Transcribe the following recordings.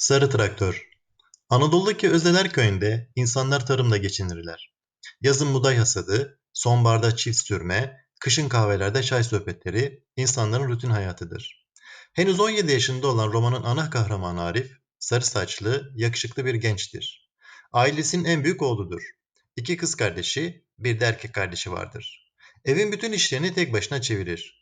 Sarı traktör. Anadolu'daki Özeler köyünde insanlar tarımla geçinirler. Yazın buğday hasadı, sonbaharda çift sürme, kışın kahvelerde çay sohbetleri insanların rutin hayatıdır. Henüz 17 yaşında olan romanın ana kahramanı Arif, sarı saçlı, yakışıklı bir gençtir. Ailesinin en büyük oğludur. İki kız kardeşi, bir de erkek kardeşi vardır. Evin bütün işlerini tek başına çevirir.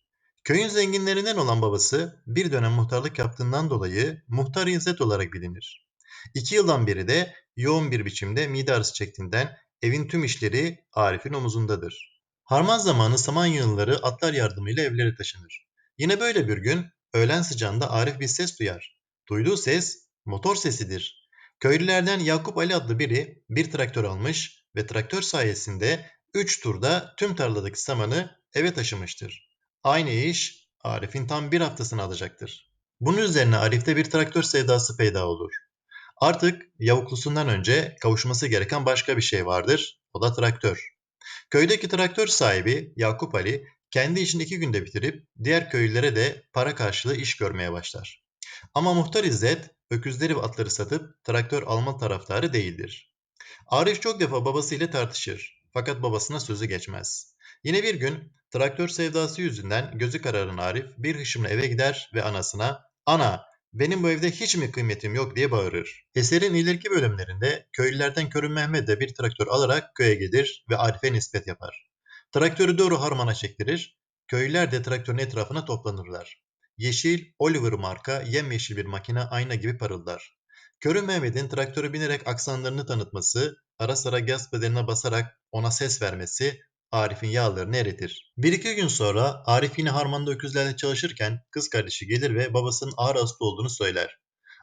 Köyün zenginlerinden olan babası bir dönem muhtarlık yaptığından dolayı Muhtar İzzet olarak bilinir. İki yıldan beri de yoğun bir biçimde mide ağrısı çektiğinden evin tüm işleri Arif'in omuzundadır. Harman zamanı saman yığınları atlar yardımıyla evlere taşınır. Yine böyle bir gün öğlen sıcağında Arif bir ses duyar. Duyduğu ses motor sesidir. Köylülerden Yakup Ali adlı biri bir traktör almış ve traktör sayesinde 3 turda tüm tarladaki samanı eve taşımıştır. Aynı iş Arif'in tam bir haftasını alacaktır. Bunun üzerine Arif'te bir traktör sevdası peyda olur. Artık yavuklusundan önce kavuşması gereken başka bir şey vardır. O da traktör. Köydeki traktör sahibi Yakup Ali kendi işini iki günde bitirip diğer köylülere de para karşılığı iş görmeye başlar. Ama Muhtar İzzet öküzleri ve atları satıp traktör alma taraftarı değildir. Arif çok defa babasıyla tartışır fakat babasına sözü geçmez. Yine bir gün traktör sevdası yüzünden gözü kararan Arif bir hışımla eve gider ve anasına ''Ana benim bu evde hiç mi kıymetim yok?'' diye bağırır. Eserin ileriki bölümlerinde köylülerden Körün Mehmet de bir traktör alarak köye gelir ve Arif'e nispet yapar. Traktörü doğru harmana çektirir, köylüler de traktörün etrafına toplanırlar. Yeşil, Oliver marka yemyeşil bir makine ayna gibi parıldar. Körün Mehmet'in traktöre binerek aksanlarını tanıtması, ara sıra gaz pedaline basarak ona ses vermesi Arif'in yağlarını eritir. Bir iki gün sonra Arif yine harmanda öküzlerle çalışırken kız kardeşi gelir ve babasının ağır hasta olduğunu söyler.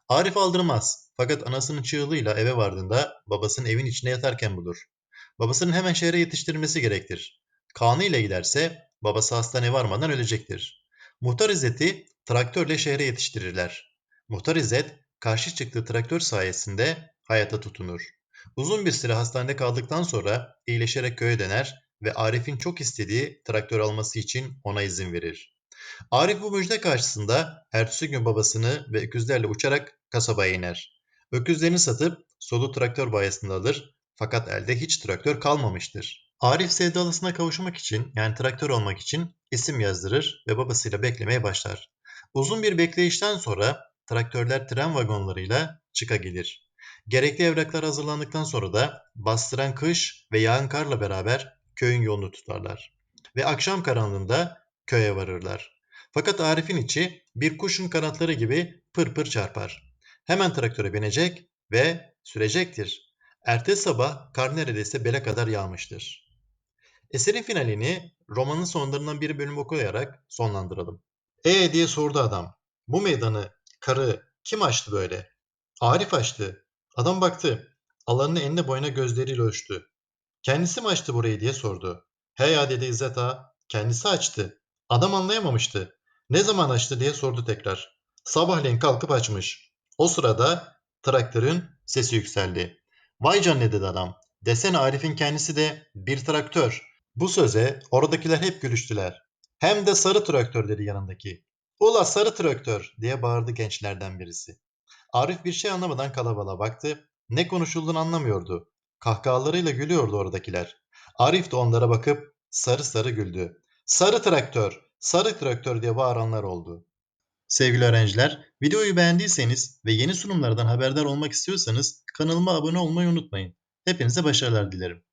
Arif aldırmaz fakat anasının çığlığıyla eve vardığında babasının evin içinde yatarken bulur. Babasının hemen şehre yetiştirmesi gerektir. Kanı ile giderse babası hastaneye varmadan ölecektir. Muhtar İzzet'i traktörle şehre yetiştirirler. Muhtar İzzet karşı çıktığı traktör sayesinde hayata tutunur. Uzun bir süre hastanede kaldıktan sonra iyileşerek köye döner ve Arif'in çok istediği traktör alması için ona izin verir. Arif bu müjde karşısında ertesi gün babasını ve öküzlerle uçarak kasabaya iner. Öküzlerini satıp solu traktör bayisinde alır fakat elde hiç traktör kalmamıştır. Arif sevdalısına kavuşmak için yani traktör olmak için isim yazdırır ve babasıyla beklemeye başlar. Uzun bir bekleyişten sonra traktörler tren vagonlarıyla çıka gelir. Gerekli evraklar hazırlandıktan sonra da bastıran kış ve yağan karla beraber köyün yolunu tutarlar. Ve akşam karanlığında köye varırlar. Fakat Arif'in içi bir kuşun kanatları gibi pır pır çarpar. Hemen traktöre binecek ve sürecektir. Ertesi sabah kar neredeyse bele kadar yağmıştır. Eserin finalini romanın sonlarından bir bölüm okuyarak sonlandıralım. E diye sordu adam. Bu meydanı, karı kim açtı böyle? Arif açtı. Adam baktı. Alanını enine boyuna gözleriyle ölçtü. Kendisi mi açtı burayı diye sordu. He ya dedi İzzet ağa. Kendisi açtı. Adam anlayamamıştı. Ne zaman açtı diye sordu tekrar. Sabahleyin kalkıp açmış. O sırada traktörün sesi yükseldi. Vay canne dedi adam. Desene Arif'in kendisi de bir traktör. Bu söze oradakiler hep gülüştüler. Hem de sarı traktör dedi yanındaki. Ula sarı traktör diye bağırdı gençlerden birisi. Arif bir şey anlamadan kalabalığa baktı. Ne konuşulduğunu anlamıyordu. Kahkahalarıyla gülüyordu oradakiler. Arif de onlara bakıp sarı sarı güldü. Sarı traktör, sarı traktör diye bağıranlar oldu. Sevgili öğrenciler, videoyu beğendiyseniz ve yeni sunumlardan haberdar olmak istiyorsanız kanalıma abone olmayı unutmayın. Hepinize başarılar dilerim.